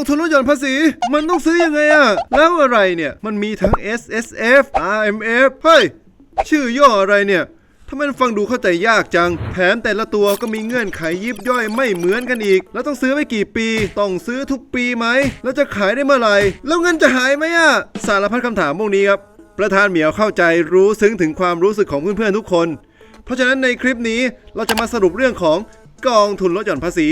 องทุนลดหย่อนภาษี มันต้องซื้อยังไงอะแล้วอะไรเนี่ย มันมีทั้ง S S F R M F เฮ้ย ชื่อย่ออะไรเนี่ยทำไมมันฟังดูเข้าใจยากจังแถมแต่ละตัวก็มีเงื่อนไขยิบย่อยไม่เหมือนกันอีก แล้วต้องซื้อไปกี่ปี ต้องซื้อทุกปีไหม แล้วจะขายได้เมื่อไหร่ แล้วเงินจะหายไหมอะสารพัดคำถามพวกนี้ครับ ประธานเหมียวเข้าใจรู้ซึ้งถึงความรู้สึกของเพื่อนๆทุกคน เพราะฉะนั้นในคลิปนี้เราจะมาสรุปเรื่องของกองทุนลดหย่อนภาษี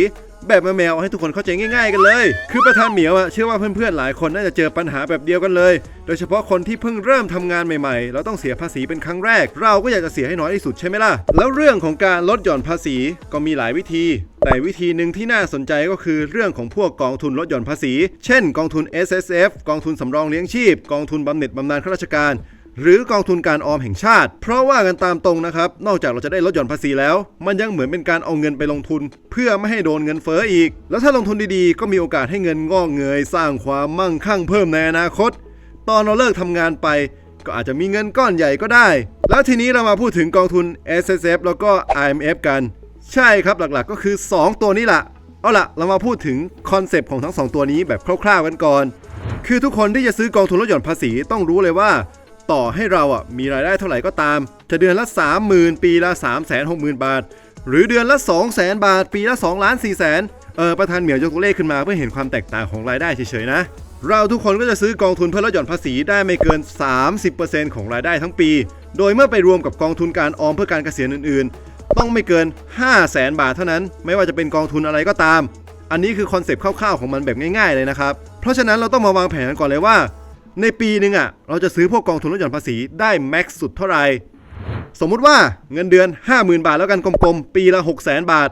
แบบแมวให้ทุกคนเข้าใจง่าย ๆ กันเลย คือประธานเหมียวอะเชื่อว่าเพื่อนๆหลายคนน่าจะเจอปัญหาแบบเดียวกันเลย โดยเฉพาะคนที่เพิ่งเริ่มทำงานใหม่ๆ เราต้องเสียภาษีเป็นครั้งแรก เราก็อยากจะเสียให้น้อยที่สุดใช่ไหมล่ะ แล้วเรื่องของการลดหย่อนภาษีก็มีหลายวิธี แต่วิธีหนึ่งที่น่าสนใจก็คือเรื่องของพวกกองทุนลดหย่อนภาษี เช่น กองทุน S S F กองทุนสำรองเลี้ยงชีพ กองทุนบำเหน็จบำนาญข้าราชการ หรือกองทุนการออมแห่งชาติ เพราะว่ากันตามตรงนะครับ นอกจากเราจะได้ลดหย่อนภาษีแล้ว มันยังเหมือนเป็นการเอาเงินไปลงทุน เพื่อไม่ให้โดนเงินเฟ้ออีก แล้วถ้าลงทุนดีๆ ก็มีโอกาสให้เงินงอกเงย สร้างความมั่งคั่งเพิ่มในอนาคต ตอนเราเลิกทำงานไป ก็อาจจะมีเงินก้อนใหญ่ก็ได้ แล้วทีนี้เรามาพูดถึงกองทุน S S F แล้วก็ I M F กัน ใช่ครับหลักๆ ก็คือ 2 ตัวนี้แหละเอาล่ะ เรามาพูดถึงคอนเซปต์ของทั้ง 2 ตัวนี้แบบคร่าวๆกันก่อน คือทุกคนที่จะซื้อกองทุนลดหย่อนภาษีต้องรู้เลยว่า ต่อให้เราอะมีรายได้เท่าไหร่ก็ตาม จะเดือนละ 30,000 ปีละ360,000 บาท หรือเดือนละ 200,000 บาท ปีละ2ล้าน4แสนเออประธานเหมียวยกตัวเลขขึ้นมาเพื่อเห็นความแตกต่างของรายได้เฉยๆนะ เราทุกคนก็จะซื้อกองทุนเพื่อลดหย่อนภาษีได้ไม่เกิน 30%ของรายได้ทั้งปี โดยเมื่อไปรวมกับกองทุนการออมเพื่อการเกษียณอื่นๆ ต้องไม่เกิน 5 0 0แสนบาทเท่านั้น ไม่ว่าจะเป็นกองทุนอะไรก็ตาม อันนี้คือคอนเซปต์คร่าวๆของมันแบบง่าย ๆเลยนะครับ เพราะฉะนั้นเราต้องมาวางแผนกันก่อนเลยว่า ในปีหนึ่งอะเราจะซื้อพวกกองทุนลดหย่อนภาษีได้แม็กซ์สุดเท่าไหร่สมมุติว่าเงินเดือน 50,000 บาทแล้วกันกลมๆ ปีละ 6 0 0 0 0 บาท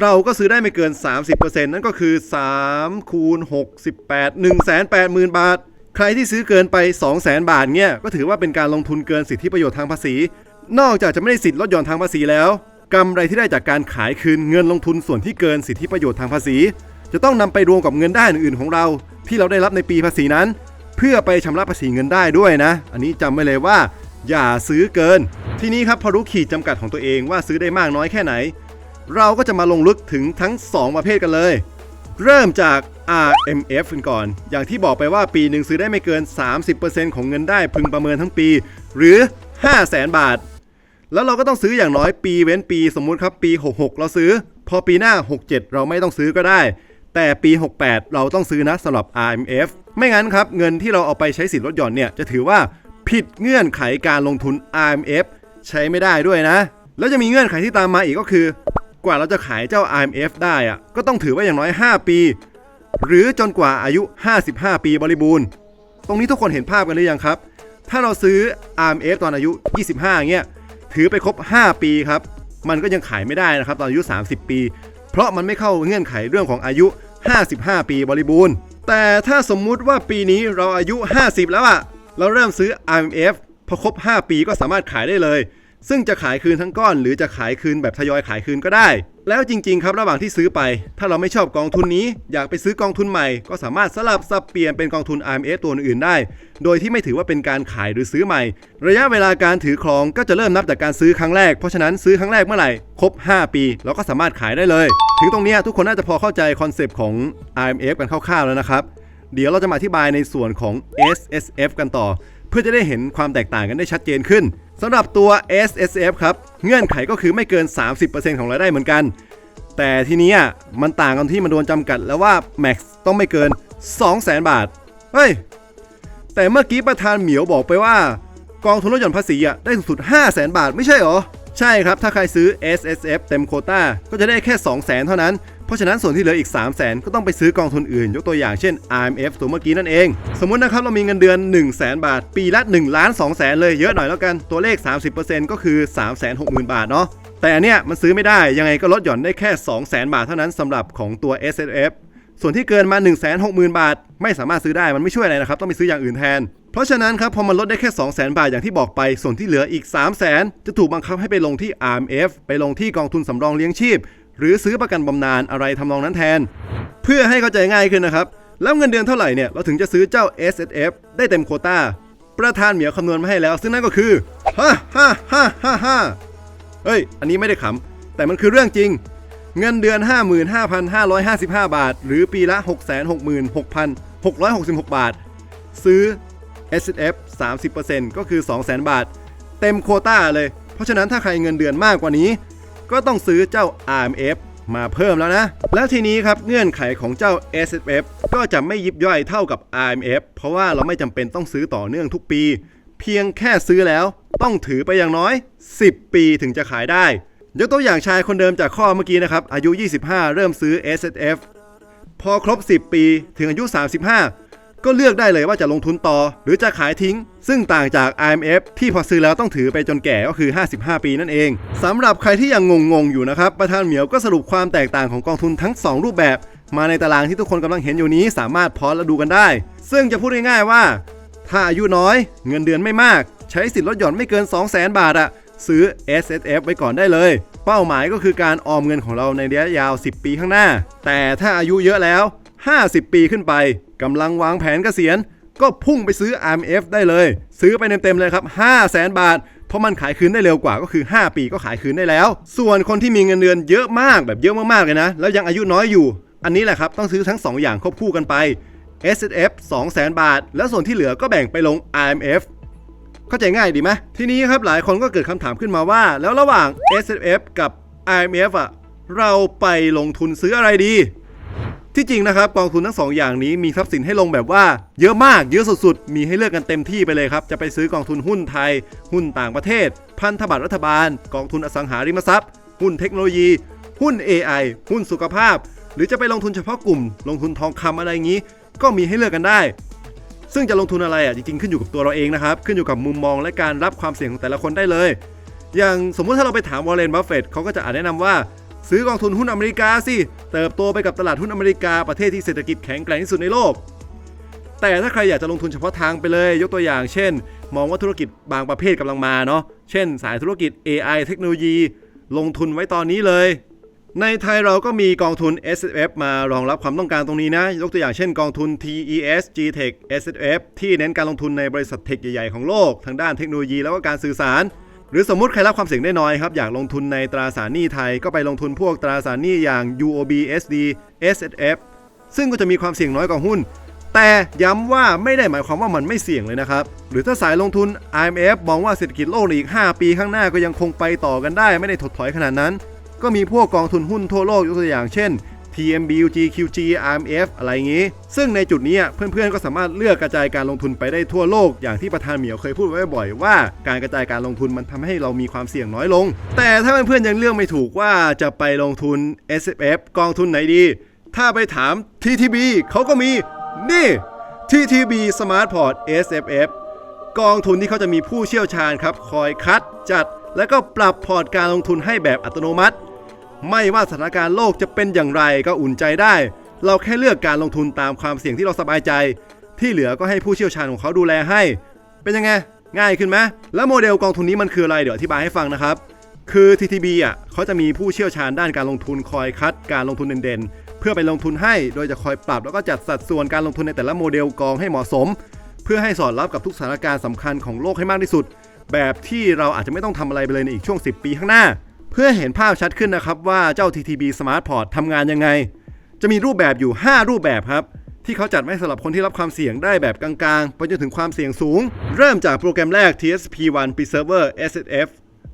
เราก็ซื้อได้ไม่เกิน 30%นั่นก็คือ3คูณ68 180,000 บาท ใครที่ซื้อเกินไป 200,000 บาทเนี่ยก็ถือว่าเป็นการลงทุนเกินสิทธิประโยชน์ทางภาษี นอกจากจะไม่ได้สิทธิลดหย่อนทางภาษีแล้วกำไรที่ได้จากการขายคืนเงินลงทุนส่วนที่เกินสิทธิประโยชน์ทางภาษี จะต้องนำไปรวมกับเงินได้อื่นๆของเรา ที่เราได้รับในปีภาษีนั้น เพื่อไปชำระภาษีเงินได้ด้วยนะ อันนี้จำไว้เลยว่า อย่าซื้อเกิน ทีนี้ครับพอรู้ขีดจำกัดของตัวเองว่าซื้อได้มากน้อยแค่ไหน เราก็จะมาลงลึกถึงทั้ง 2 ประเภทกันเลย เริ่มจาก RMF กันก่อน อย่างที่บอกไปว่าปีหนึ่งซื้อได้ไม่เกิน 30%ของเงินได้พึงประเมินทั้งปี หรือ 5 0 0แสนบาท แล้วเราก็ต้องซื้ออย่างน้อยปีเว้นปีสมมุติครับปี 66 เราซื้อ พอปีหน้า 67 เราไม่ต้องซื้อก็ได้ แต่ปี 68 เราต้องซื้อนะสำหรับ RMF ไม่งั้นครับเงินที่เราเอาไปใช้สิทธิ์ลดหย่อนเนี่ยจะถือว่าผิดเงื่อนไขการลงทุน RMF ใช้ไม่ได้ด้วยนะ แล้วจะมีเงื่อนไขที่ตามมาอีกก็คือ กว่าเราจะขายเจ้า RMF ได้อะก็ต้องถือว่าอย่างน้อย 5 ปี หรือจนกว่าอายุ 55 ปีบริบูรณ์ ตรงนี้ทุกคนเห็นภาพกันหรือยังครับ ถ้าเราซื้อ RMF ตอนอายุ 25เงี้ยถือไปครบ 5 ปีครับ มันก็ยังขายไม่ได้นะครับตอนอายุ 30 ปี เพราะมันไม่เข้าเงื่อนไขเรื่องของอายุ 55 ปีบริบูรณ์ แต่ถ้าสมมุติว่าปีนี้เราอายุ 50 แล้วอะเราเริ่มซื้อ RMF พอครบ 5 ปีก็สามารถขายได้เลย ซึ่งจะขายคืนทั้งก้อน หรือจะขายคืนแบบทยอยขายคืนก็ได้ แล้วจริง ๆ ครับระหว่างที่ซื้อไป ถ้าเราไม่ชอบกองทุนนี้ อยากไปซื้อกองทุนใหม่ก็สามารถสลับสับเปลี่ยนเป็นกองทุน RMF ตัวอื่นๆได้ โดยที่ไม่ถือว่าเป็นการขายหรือซื้อใหม่ ระยะเวลาการถือครองก็จะเริ่มนับจากการซื้อครั้งแรกเพราะฉะนั้นซื้อครั้งแรกเมื่อไหร่ครบ 5 ปี เราก็สามารถขายได้เลย ถึงตรงนี้ทุกคนน่าจะพอเข้าใจคอนเซปต์ของ RMF กันคร่าวๆแล้วนะครับเดี๋ยวเราจะมาอธิบายในส่วนของ S S F กันต่อ เพื่อจะได้เห็นความแตกต่างกันได้ชัดเจนขึ้น สำหรับตัว S S F ครับ เงื่อนไขก็คือไม่เกิน 30%ของรายได้เหมือนกัน แต่ทีนี้มันต่างกันที่มันโดนจำกัดแล้วว่า Max ต้องไม่เกิน 200,000 บาท เฮ้ย แต่เมื่อกี้ประธานเหมียวบอกไปว่า กองทุนลดหย่อนภาษีอะได้สูงสุด 500,000 บาทไม่ใช่หรอ ใช่ครับ ถ้าใครซื้อ S S F เต็มโคต้าก็จะได้แค่ 200,000 เท่านั้น เพราะฉะนั้นส่วนที่เหลืออีก 300,000 ก็ต้องไปซื้อกองทุนอื่น ยกตัวอย่างเช่น RMF ตัวเมื่อกี้นั่นเอง สมมตินะครับ เรามีเงินเดือน 100,000 บาท ปีละ1ล้าน2แสนเลยเยอะหน่อยแล้วกัน ตัวเลข 30%ก็คือ 360,000 บาทเนาะ แต่เนี้ยมันซื้อไม่ได้ ยังไงก็ลดหย่อนได้แค่ 2 0 0 0 0 บาทเท่านั้นสำหรับของตัว S S F ส่วนที่เกินมา 1 6 0 0 0 0 บาท ไม่สามารถซื้อได้มันไม่ช่วยอะไรนะครับต้องไปซื้ออย่างอื่นแทน เพราะฉะนั้นครับพอมันลดได้แค่ 2 0 0 0 0 0บาทอย่างที่บอกไป ส่วนที่เหลืออีก 3 0 0 0 0 0จะถูกบังคับให้ไปลงที่ RMF ไปลงที่กองทุนสำรองเลี้ยงชีพ หรือซื้อประกันบำนาญอะไรทำนองนั้นแทน เพื่อให้เข้าใจง่ายขึ้นนะครับ แล้วเงินเดือนเท่าไหร่เนี่ยเราถึงจะซื้อเจ้า S S F ได้เต็มโคต้าประธานเหมียวคำนวณมาให้แล้ว ซึ่งนั่นก็คือฮ่าฮ่าฮ่าฮ่าฮ่าเฮ้ย อันนี้ไม่ได้ขำแต่มันคือเรื่องจริง เงินเดือน 55,555 บาท หรือปีละ 666,666 บาท ซื้อ S F 30%ก็คือ 200,000 บาท เต็มโคต้าเลย เพราะฉะนั้นถ้าใครเงินเดือนมากกว่านี้ ก็ต้องซื้อเจ้า RMF มาเพิ่มแล้วนะ แล้วทีนี้ครับเงื่อนไขของเจ้า S F ก็จะไม่ยิบย่อยเท่ากับ RMF เพราะว่าเราไม่จำเป็นต้องซื้อต่อเนื่องทุกปี เพียงแค่ซื้อแล้วต้องถือไปอย่างน้อย 10 ปีถึงจะขายได้ยกตัวอย่างชายคนเดิมจากข้อเมื่อกี้นะครับ อายุ 25 เริ่มซื้อ S F พอครบ 10 ปีถึงอายุ 35 ก็เลือกได้เลยว่าจะลงทุนต่อ หรือจะขายทิ้ง ซึ่งต่างจาก IMF ที่พอซื้อแล้วต้องถือไปจนแก่ก็คือ 55 ปีนั่นเองสำหรับใครที่ยังงงๆอยู่นะครับประธานเหมียวก็สรุปความแตกต่างของกองทุนทั้ง 2 รูปแบบ มาในตารางที่ทุกคนกำลังเห็นอยู่นี้สามารถพอและดูกันได้ ซึ่งจะพูดง่ายๆว่า ถ้าอายุน้อย เงินเดือนไม่มาก ใช้สิทธิ์ลดหย่อนไม่เกิน 200,000 บาทอะซื้อ S S F ไว้ก่อนได้เลย เป้าหมายก็คือการออมเงินของเราในระยะยาว 10 ปีข้างหน้า แต่ถ้าอายุเยอะแล้ว 50 ปีขึ้นไป กำลังวางแผนเกษียณ ก็พุ่งไปซื้อ RMF ได้เลย ซื้อไปเต็มๆเลยครับ 5 0 0แสนบาท เพราะมันขายคืนได้เร็วกว่าก็คือ 5 ปีก็ขายคืนได้แล้ว ส่วนคนที่มีเงินเดือนเยอะมากแบบเยอะมากๆเลยนะ แล้วยังอายุน้อยอยู่ อันนี้แหละครับต้องซื้อทั้ง 2 อย่างควบคู่กันไป S F 2 0 0 0 0 0 บาท แล้วส่วนที่เหลือก็แบ่งไปลง RMF เข้าใจง่ายดีไหมทีนี้ครับหลายคนก็เกิดคำถามขึ้นมาว่า แล้วระหว่าง S F กับ IMF อะเราไปลงทุนซื้ออะไรดี ที่จริงนะครับกองทุนทั้งสองอย่างนี้มีทรัพย์สินให้ลงแบบว่า เยอะมากเยอะสุดๆ มีให้เลือกกันเต็มที่ไปเลยครับ จะไปซื้อกองทุนหุ้นไทย หุ้นต่างประเทศ พันธบัตรรัฐบาล กองทุนอสังหาริมทรัพย์ หุ้นเทคโนโลยี หุ้น AI หุ้นสุขภาพ หรือจะไปลงทุนเฉพาะกลุ่ม ลงทุนทองคำอะไรอย่างนี้ ก็มีให้เลือกกันได้ ซึ่งจะลงทุนอะไรอะจริงๆขึ้นอยู่กับตัวเราเองนะครับขึ้นอยู่กับมุมมองและการรับความเสี่ยงของแต่ละคนได้เลย อย่างสมมุติถ้าเราไปถามวอร์เรนบัฟเฟตเขาก็จะอาจแนะนำว่า ซื้อกองทุนหุ้นอเมริกาสิ เติบโตไปกับตลาดหุ้นอเมริกาประเทศที่เศรษฐกิจแข็งแกร่งที่สุดในโลก แต่ถ้าใครอยากจะลงทุนเฉพาะทางไปเลย ยกตัวอย่าง เช่น มองว่าธุรกิจบางประเภทกำลังมาเนาะ เช่น สายธุรกิจ AI เทคโนโลยี ลงทุนไว้ตอนนี้เลย ในไทยเราก็มีกองทุน S F มารองรับความต้องการตรงนี้นะ ยกตัวอย่างเช่น กองทุน TES G-Tech S F ที่เน้นการลงทุนในบริษัทเทคใหญ่ๆของโลกทางด้านเทคโนโลยีแล้วก็การสื่อสาร หรือสมมุติใครรับความเสี่ยงได้น้อยครับอยากลงทุนในตราสารหนี้ไทยก็ไปลงทุนพวกตราสารหนี้อย่าง UOB SD S F ซึ่งก็จะมีความเสี่ยงน้อยกว่าหุ้น แต่ย้ำว่าไม่ได้หมายความว่ามันไม่เสี่ยงเลยนะครับ หรือถ้าสายลงทุน IMF มองว่าเศรษฐกิจโลกในอีก 5 ปีข้างหน้าก็ยังคงไปต่อกันได้ ไม่ได้ถดถอยขนาดนั้น ก็มีพวกกองทุนหุ้นทั่วโลกยกตัวอย่างเช่น TMBUG QG RMF อะไรอย่างนี้ ซึ่งในจุดนี้เพื่อนๆก็สามารถเลือกกระจายการลงทุนไปได้ทั่วโลก อย่างที่ประธานเหมียวเคยพูดไว้บ่อยว่า การกระจายการลงทุนมันทำให้เรามีความเสี่ยงน้อยลง แต่ถ้าเพื่อนๆยังเลือกไม่ถูกว่าจะไปลงทุน S F กองทุนไหนดี ถ้าไปถาม TTB เขาก็มี นี่ TTB Smart Port SFF กองทุนที่เขาจะมีผู้เชี่ยวชาญครับ คอยคัดจัด และก็ปรับพอร์ตการลงทุนให้แบบอัตโนมัติ ไม่ว่าสถานการณ์โลกจะเป็นอย่างไรก็อุ่นใจได้ เราแค่เลือกการลงทุนตามความเสี่ยงที่เราสบายใจ ที่เหลือก็ให้ผู้เชี่ยวชาญของเขาดูแลให้ เป็นยังไง ง่ายขึ้นไหมแล้วโมเดลกองทุนนี้มันคืออะไรเดี๋ยวอธิบายให้ฟังนะครับ คือ TTB อะเขาจะมีผู้เชี่ยวชาญด้านการลงทุนคอยคัดการลงทุนเด่นๆ เพื่อไปลงทุนให้โดยจะคอยปรับแล้วก็จัดสัดส่วนการลงทุนในแต่ละโมเดลกองให้เหมาะสม เพื่อให้สอดรับกับทุกสถานการณ์สำคัญของโลกให้มากที่สุด แบบที่เราอาจจะไม่ต้องทำอะไรไปเลยในอีกช่วง 10 ปีข้างหน้า พื่อเห็นภาพชัดขึ้นนะครับว่าเจ้า TTB Smart Port ทำงานยังไง จะมีรูปแบบอยู่ 5 รูปแบบครับ ที่เขาจัดไว้สำหรับคนที่รับความเสี่ยงได้แบบกลางๆ ไปจนถึงความเสี่ยงสูง เริ่มจากโปรแกรมแรก TSP1 Preserver SSF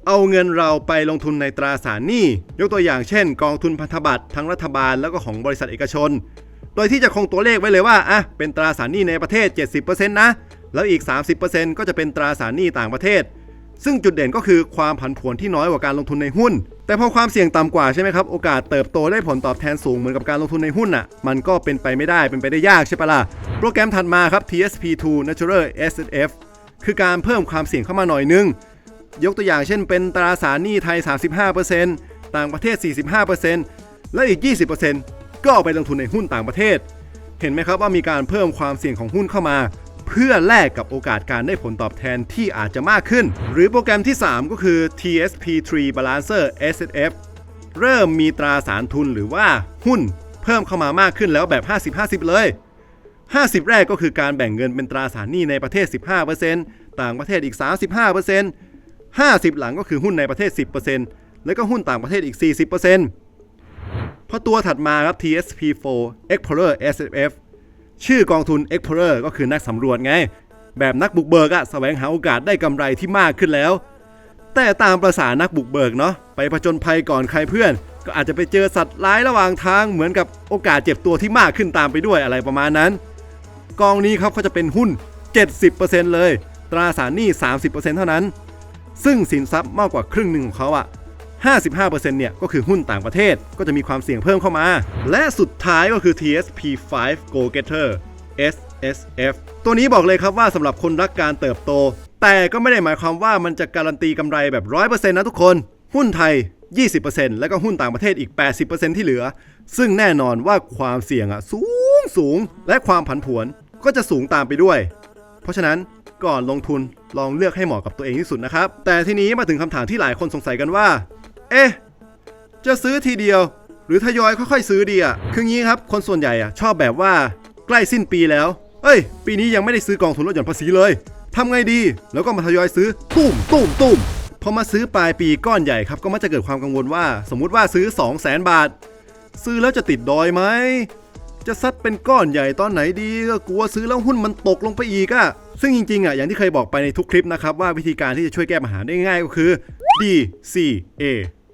เอาเงินเราไปลงทุนในตราสารหนี้ ยกตัวอย่างเช่น กองทุนพันธบัตรทั้งรัฐบาลแล้วก็ของบริษัทเอกชน โดยที่จะคงตัวเลขไว้เลยว่าอะเป็นตราสารหนี้ในประเทศ 70%นะ แล้วอีก 30%ก็จะเป็นตราสารหนี้ต่างประเทศ ซึ่งจุดเด่นก็คือความผันผวนที่น้อยกว่าการลงทุนในหุ้น แต่พอความเสี่ยงต่ำกว่าใช่ไหมครับโอกาสเติบโตได้ผลตอบแทนสูงเหมือนกับการลงทุนในหุ้นอะมันก็เป็นไปไม่ได้เป็นไปได้ยากใช่ปะล่ะโปรแกรมถัดมาครับ TSP2 Natural SSF คือการเพิ่มความเสี่ยงเข้ามาหน่อยนึง ยกตัวอย่างเช่นเป็นตราสารหนี้ไทย 35%ต่างประเทศ 45%และอีก 20%ก็เอาไปลงทุนในหุ้นต่างประเทศ เห็นไหมครับว่ามีการเพิ่มความเสี่ยงของหุ้นเข้ามา เพื่อแลกกับโอกาสการได้ผลตอบแทนที่อาจจะมากขึ้น หรือโปรแกรมที่ 3 ก็คือ TSP3 Balancer SSF เริ่มมีตราสารทุนหรือว่าหุ้นเพิ่มเข้ามามากขึ้นแล้วแบบ 50-50 เลย 50 แรกก็คือการแบ่งเงินเป็นตราสารหนี้ในประเทศ 15%ต่างประเทศอีก 35% 50 หลังก็คือหุ้นในประเทศ 10%แล้วก็หุ้นต่างประเทศอีก 40%พอตัวถัดมาครับ TSP4 Explorer SFF ชื่อกองทุน Explorer ก็คือนักสำรวจไง แบบนักบุกเบิกอะแสวงหาโอกาสได้กำไรที่มากขึ้นแล้ว แต่ตามประษานักบุกเบิกเนาะไปผจญภัยก่อนใครเพื่อน ก็อาจจะไปเจอสัตว์ร้ายระหว่างทางเหมือนกับโอกาสเจ็บตัวที่มากขึ้นตามไปด้วยอะไรประมาณนั้น กองนี้ครับเขาจะเป็นหุ้น 70%เลย ตราสารหนี้ 30%เท่านั้น ซึ่งสินทรัพย์มากกว่าครึ่งหนึ่งของเขาอะ 55%เนี่ยก็คือหุ้นต่างประเทศก็จะมีความเสี่ยงเพิ่มเข้ามา และสุดท้ายก็คือ TSP5 Go Getter SSF ตัวนี้บอกเลยครับว่าสำหรับคนรักการเติบโต แต่ก็ไม่ได้หมายความว่ามันจะการันตีกำไรแบบ 100%นะทุกคน หุ้นไทย 20%แล้วก็หุ้นต่างประเทศอีก 80%ที่เหลือ ซึ่งแน่นอนว่าความเสี่ยงอะสูงสูง และความผันผวนก็จะสูงตามไปด้วย เพราะฉะนั้นก่อนลงทุนลองเลือกให้เหมาะกับตัวเองที่สุดนะครับ แต่ทีนี้มาถึงคำถามที่หลายคนสงสัยกันว่า เอ๊ะ จะซื้อทีเดียว หรือทยอยค่อยๆซื้อดีอะ คืองี้ครับ คนส่วนใหญ่อะชอบแบบว่าใกล้สิ้นปีแล้ว เอ้ย ปีนี้ยังไม่ได้ซื้อกองทุนลดหย่อนภาษีเลย ทำไงดี แล้วก็มาทยอยซื้อตุ้มตุ้มตุ้มพอมาซื้อปลายปีก้อนใหญ่ครับ ก็มักจะเกิดความกังวลว่า สมมุติว่าซื้อ 2 0 0 0 0 0 บาท ซื้อแล้วจะติดดอยไหม จะซัดเป็นก้อนใหญ่ตอนไหนดีก็กลัวซื้อแล้วหุ้นมันตกลงไปอีกอะซึ่งจริงๆอะอย่างที่เคยบอกไปในทุกคลิปนะครับว่าวิธีการที่จะช่วยแก้ปัญหาได้ง่ายก็คือ DCA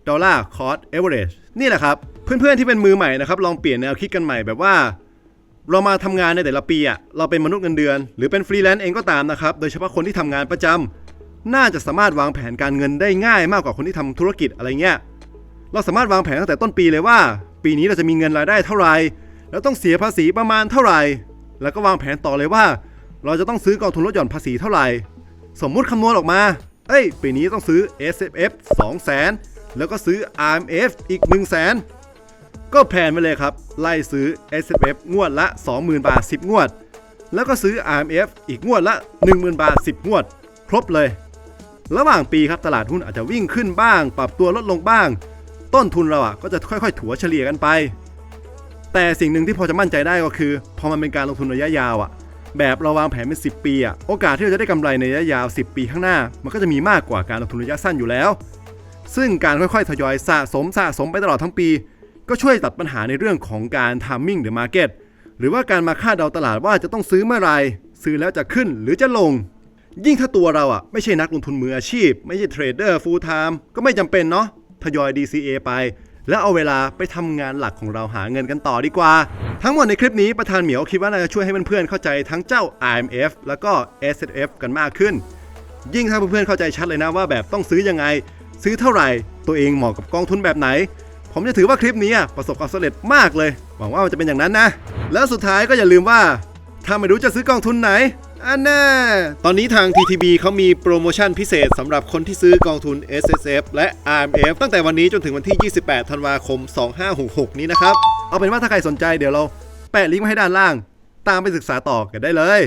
Dollar Cost Average นี่แหละครับ เพื่อนๆที่เป็นมือใหม่นะครับ ลองเปลี่ยนแนวคิดกันใหม่แบบว่า เรามาทำงานในแต่ละปีอะเราเป็นมนุษย์เงินเดือน หรือเป็นฟรีแลนซ์เองก็ตามนะครับ โดยเฉพาะคนที่ทำงานประจำน่าจะสามารถวางแผนการเงินได้ง่ายมากกว่าคนที่ทำธุรกิจอะไรเงี้ยเราสามารถวางแผนตั้งแต่ต้นปีเลยว่า ปีนี้เราจะมีเงินรายได้เท่าไหร่แล้วต้องเสียภาษีประมาณเท่าไหร่ แล้วก็วางแผนต่อเลยว่า เราจะต้องซื้อกองทุนลดหย่อนภาษีเท่าไหร่ สมมุติคำนวณออกมา เอ้ย ปีนี้ต้องซื้อ S F F 2 0 0 0 0 แล้วก็ซื้อ R M F อีก 1 0 0 0 0 0ก็แผนไปเลยครับ ไล่ซื้อ S F F งวดละ 20,000 บาท 10 งวด แล้วก็ซื้อ R M F อีกงวดละ 10,000 บาท 10 งวด ครบเลย ระหว่างปีครับตลาดหุ้นอาจจะวิ่งขึ้นบ้าง ปรับตัวลดลงบ้าง ต้นทุนเราอะก็จะค่อยๆ ถัวเฉลี่ยกันไป แต่สิ่งหนึ่งที่พอจะมั่นใจได้ก็คือ พอมันเป็นการลงทุนระยะยาวอะ แบบเราวางแผนเป็น 10 ปีอะโอกาสที่เราจะได้กำไรในระยะยาว 10 ปีข้างหน้า มันก็จะมีมากกว่าการลงทุนระยะสั้นอยู่แล้ว ซึ่งการค่อยๆ ทยอยสะสมสะสมไปตลอดทั้งปี ก็ช่วยตัดปัญหาในเรื่องของการทามมิ่งหรือมาร์เก็ตหรือว่าการมาคาดเดาตลาดว่าจะต้องซื้อเมื่อไรซื้อแล้วจะขึ้นหรือจะลง ยิ่งถ้าตัวเราอะไม่ใช่นักลงทุนมืออาชีพ ไม่ใช่เทรดเดอร์ฟูลไทม์ก็ไม่จำเป็นเนาะทยอย DCA ไป แล้วเอาเวลาไปทำงานหลักของเราหาเงินกันต่อดีกว่า ทั้งหมดในคลิปนี้ประธานเหมียวคิดว่าน่าจะช่วยให้เพื่อนๆเข้าใจทั้งเจ้า IMF แล้วก็ SFF กันมากขึ้น ยิ่งถ้าเพื่อนๆเข้าใจชัดเลยนะว่าแบบต้องซื้อยังไง ซื้อเท่าไหร่ ตัวเองเหมาะกับกองทุนแบบไหน ผมจะถือว่าคลิปนี้อะประสบความสำเร็จมากเลย หวังว่ามันจะเป็นอย่างนั้นนะ แล้วสุดท้ายก็อย่าลืมว่า ถ้าไม่รู้จะซื้อกองทุนไหนอันแน่ตอนนี้ทาง TTB เขามีโปรโมชั่นพิเศษสำหรับคนที่ซื้อกองทุน SSF และ RMF ตั้งแต่วันนี้จนถึงวันที่ 28 ธันวาคม 2566 นี้นะครับ เอาเป็นว่าถ้าใครสนใจเดี๋ยวเราแปะลิงก์ไว้ให้ด้านล่าง ตามไปศึกษาต่อกันได้เลย